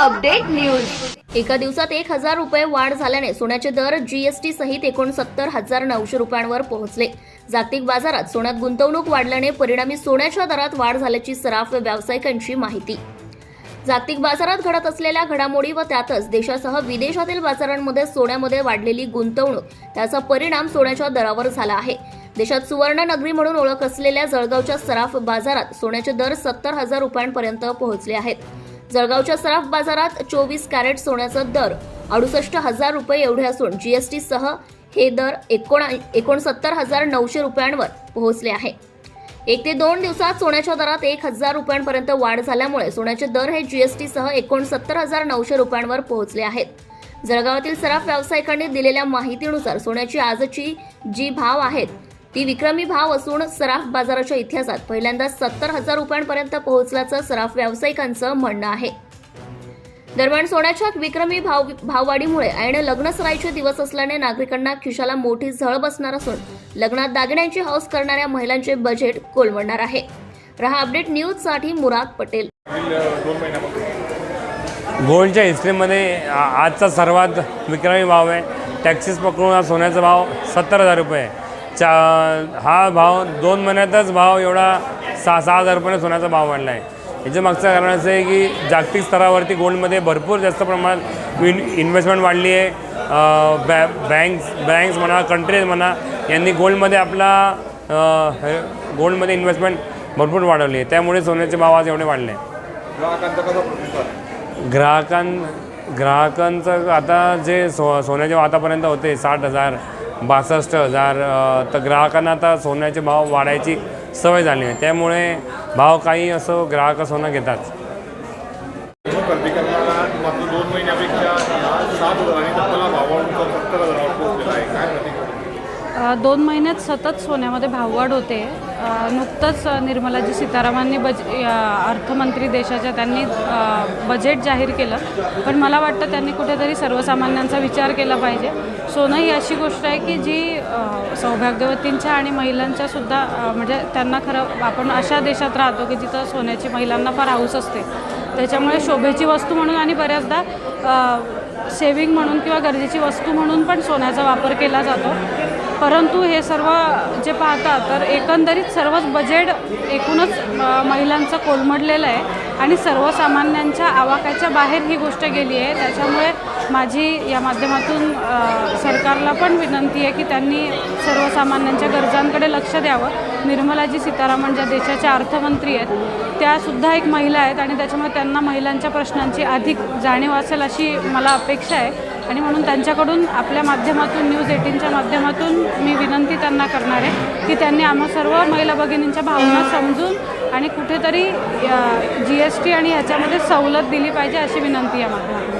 Update news. एका दिवसात एक हजार रुपये वाढ झाल्याने सोन्याचे दर जीएसटी सहित एकोणसत्तर हजार नऊशे रुपयांवर पोहोचले. जागतिक बाजारात सोन्यात गुंतवणूक वाढल्याने परिणामी सोन्याच्या दरात वाढ झाल्याची सराफ व्यावसायिकांची माहिती. जागतिक बाजारात घडत असलेल्या घडामोडी व त्यातच देशासह विदेशातील बाजारांमध्ये सोन्यामध्ये वाढलेली गुंतवणूक त्याचा परिणाम सोन्याच्या दरावर झाला आहे. देशात सुवर्ण नगरी म्हणून ओळख असलेल्या जळगावच्या सराफ बाजारात सोन्याचे दर सत्तर हजार रुपयांपर्यंत पोहोचले आहेत. जळगावच्या सराफ बाजारात चोवीस कॅरेट सोन्याचा दर अडुसष्ट हजार रुपये एवढे असून जीएसटी सह हे दर एकोण एकोणसत्तर हजार नऊशे रुपयांवर पोहोचले आहे. एक ते दोन दिवसात सोन्याच्या दरात एक हजार रुपयांपर्यंत वाढ झाल्यामुळे सोन्याचे दर हे जीएसटी सह एकोणसत्तर हजार नऊशे रुपयांवर पोहोचले आहेत. जळगावातील सराफ व्यावसायिकांनी दिलेल्या माहितीनुसार सोन्याची आजची जी भाव आहेत ती विक्रमी भाव असून सराफ बाजाराच्या इतिहासात पहिल्यांदा सत्तर हजार रुपयांपर्यंत पोहोचल्याचं सराफ व्यावसायिकांचं म्हणणं आहे. दरम्यान सोन्याच्या विक्रमी भाव भाववाढीमुळे ऐन लग्न सराईचे दिवस असल्याने नागरिकांना खिशाला मोठी झळ बसणार असून लग्नात दागिन्यांची हौस करणाऱ्या महिलांचे बजेट कोलमडणार आहे. रहा अपडेट न्यूजसाठी मुराद पटेल. गोल्डच्या हिस्ट्रीमध्ये आजचा सर्वात विक्रमी भाव आहे. टॅक्सीस पकडून हा सोन्याचा भाव सत्तर हजार रुपये आहे. चा हा भाव दोन महिन्यातच भाव एवढा सहा सहा हजार रुपयाने सोन्याचा भाव वाढला आहे याच्या मागचं कारण असं आहे की जागतिक स्तरावरती गोल्डमध्ये भरपूर जास्त प्रमाणात इन इन्व्हेस्टमेंट वाढली आहे. बॅ बँक्स बँक्स म्हणा कंट्रीज म्हणा यांनी गोल्डमध्ये आपला गोल्डमध्ये इन्व्हेस्टमेंट भरपूर वाढवली आहे. त्यामुळे सोन्याचे भाव आज एवढे वाढले? ग्राहकां ग्राहकांचं आता जे सो सोन्याचे आतापर्यंत होते साठ हजार बासष्ट हजार तर ग्राहकांना आता सोन्याचे भाव वाढायची सवय झाली आहे. त्यामुळे भाव काही असो ग्राहक सोनं घेतात दोन महिन्यात सतत सोन्यामध्ये भाववाढ होते. नुकतंच निर्मलाजी सीतारामांनी बज अर्थमंत्री देशाच्या त्यांनी बजेट जाहीर केलं. पण मला वाटतं त्यांनी कुठेतरी सर्वसामान्यांचा विचार केला पाहिजे. सोनं ही अशी गोष्ट आहे की जी सौभाग्यवतींच्या आणि महिलांच्या सुद्धा म्हणजे त्यांना खरं आपण अशा देशात राहतो की जिथं सोन्याची महिलांना फार हाऊस असते. त्याच्यामुळे शोभेची वस्तू म्हणून आणि बऱ्याचदा सेविंग म्हणून किंवा गरजेची वस्तू म्हणून पण सोन्याचा वापर केला जातो. परंतु हे सर्व जे पाहता तर एकंदरीत सर्वच बजेट एकूणच महिलांचं कोलमडलेलं आहे. आणि सर्वसामान्यांच्या आवाक्याच्या बाहेर ही गोष्ट गेली आहे. त्याच्यामुळे माझी या माध्यमातून सरकारला पण विनंती आहे की त्यांनी सर्वसामान्यांच्या गरजांकडे लक्ष द्यावं. निर्मलाजी सीतारामन ज्या देशाच्या अर्थमंत्री आहेत त्यासुद्धा एक महिला आहेत आणि त्याच्यामुळे त्यांना महिलांच्या प्रश्नांची अधिक जाणीव असेल अशी मला अपेक्षा आहे. आणि म्हणून त्यांच्याकडून आपल्या माध्यमातून न्यूज एटीनच्या माध्यमातून मी विनंती त्यांना करणार आहे की त्यांनी आम्हा सर्व महिला भगिनींच्या भावना समजून आणि कुठेतरी जी एस टी आणि ह्याच्यामध्ये सवलत दिली पाहिजे अशी विनंती आहे माध्यमातून